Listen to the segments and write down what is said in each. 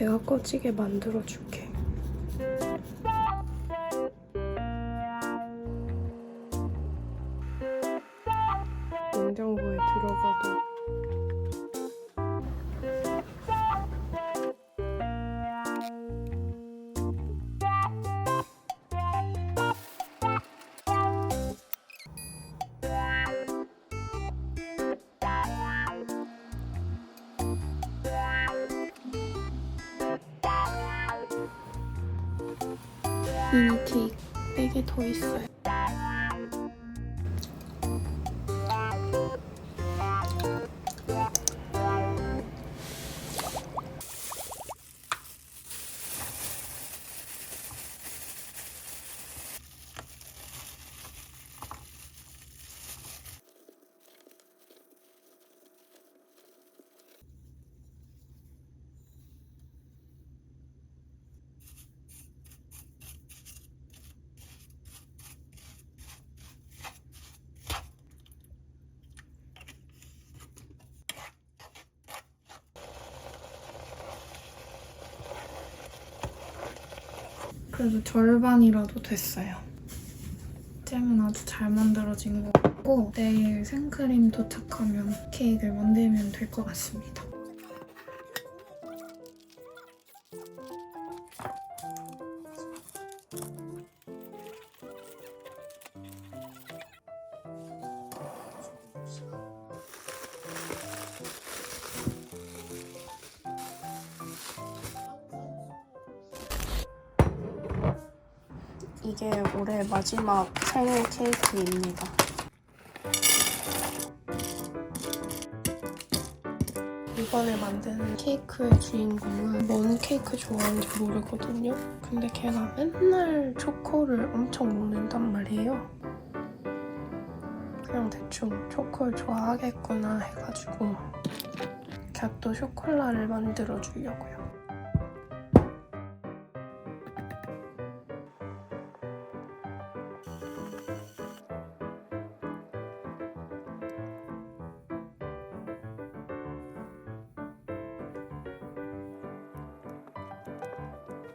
내가 꺼지게 만들어줄게. 케이크 4개 더 있어요. 그래도 절반이라도 됐어요. 잼은 아주 잘 만들어진 것 같고 내일 생크림 도착하면 케이크를 만들면 될 것 같습니다. 이게 올해 마지막 생일 케이크입니다. 이번에 만드는 케이크의 주인공은 뭔 케이크 좋아하는지 모르거든요. 근데 걔가 맨날 초코를 엄청 먹는단 말이에요. 그냥 대충 초코를 좋아하겠구나 해가지고 갸또 쇼콜라를 만들어 주려고요.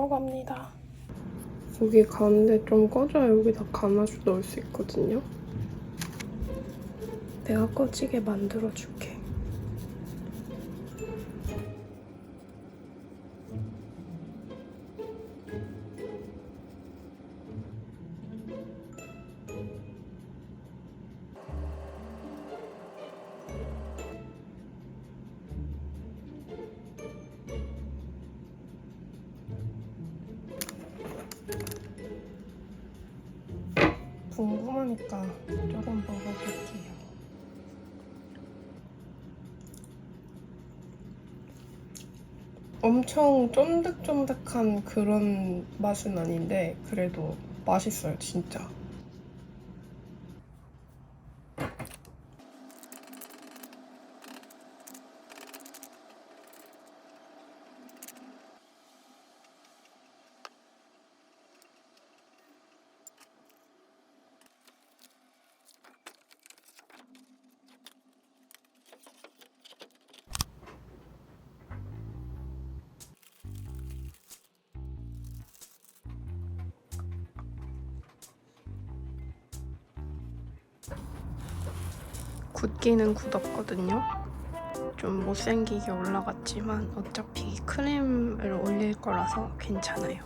들어갑니다. 여기 가운데 좀 꺼져야 여기다 가마솥 넣을 수 있거든요. 내가 꺼지게 만들어줄게. 궁금하니까 조금 먹어볼게요. 엄청 쫀득쫀득한 그런 맛은 아닌데 그래도 맛있어요, 진짜. 굳기는 굳었거든요. 좀 못생기게 올라갔지만 어차피 크림을 올릴 거라서 괜찮아요.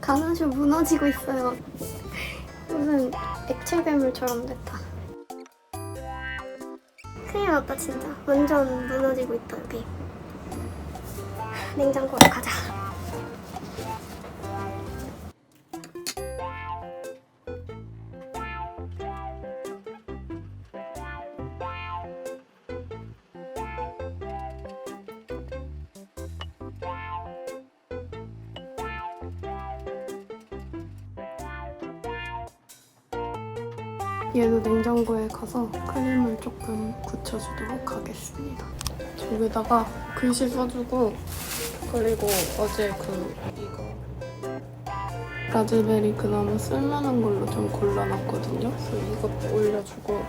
가나좀 무너지고 있어요. 무슨 액체 괴물처럼 됐다. 큰일 났다 진짜. 완전 무너지고 있다 여기. 냉장고로 가자. 얘도 냉장고에 가서 크림을 조금 굳혀주도록 하겠습니다. 저기다가 글씨 써주고 그리고 어제 그 이거 라즈베리 그나마 쓸만한 걸로 좀 골라놨거든요. 그래서 이것도 올려주고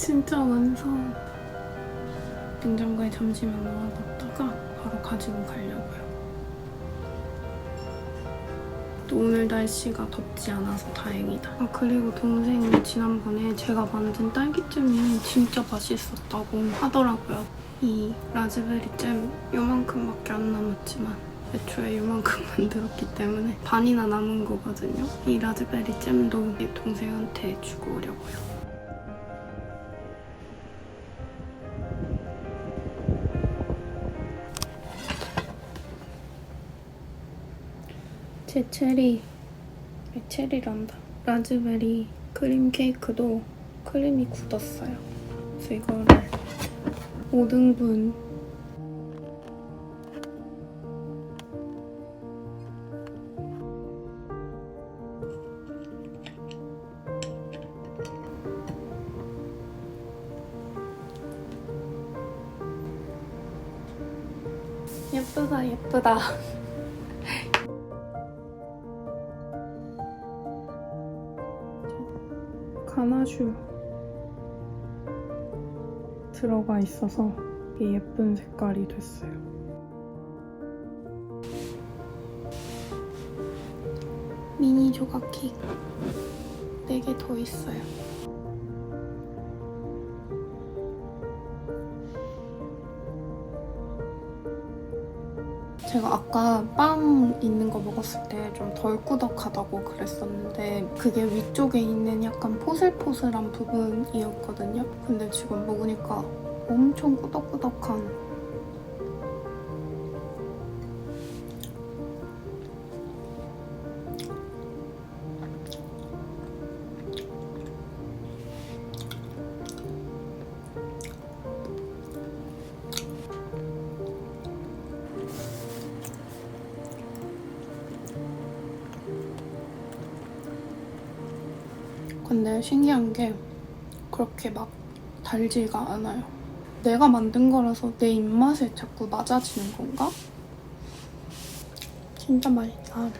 진짜 완성. 냉장고에 잠시만 넣어뒀다가 바로 가지고 가려고요. 또 오늘 날씨가 덥지 않아서 다행이다. 아 그리고 동생이 지난번에 제가 만든 딸기잼이 진짜 맛있었다고 하더라고요. 이 라즈베리 잼 요만큼밖에 안 남았지만 애초에 요만큼 만들었기 때문에 반이나 남은 거거든요. 이 라즈베리 잼도 동생한테 주고 오려고요. 제 체리, 체리란다. 라즈베리 크림 케이크도 크림이 굳었어요. 그래서 이거를 5등분 예쁘다 예쁘다 가나슈 들어가 있어서 예쁜 색깔이 됐어요. 미니 조각 케이크 4개 더 있어요. 제가 아까 빵 있는 거 먹었을 때 좀 덜 꾸덕하다고 그랬었는데 그게 위쪽에 있는 약간 포슬포슬한 부분이었거든요. 근데 지금 먹으니까 엄청 꾸덕꾸덕한 근데 신기한 게 그렇게 막 달지가 않아요. 내가 만든 거라서 내 입맛에 자꾸 맞아지는 건가? 진짜 맛있다.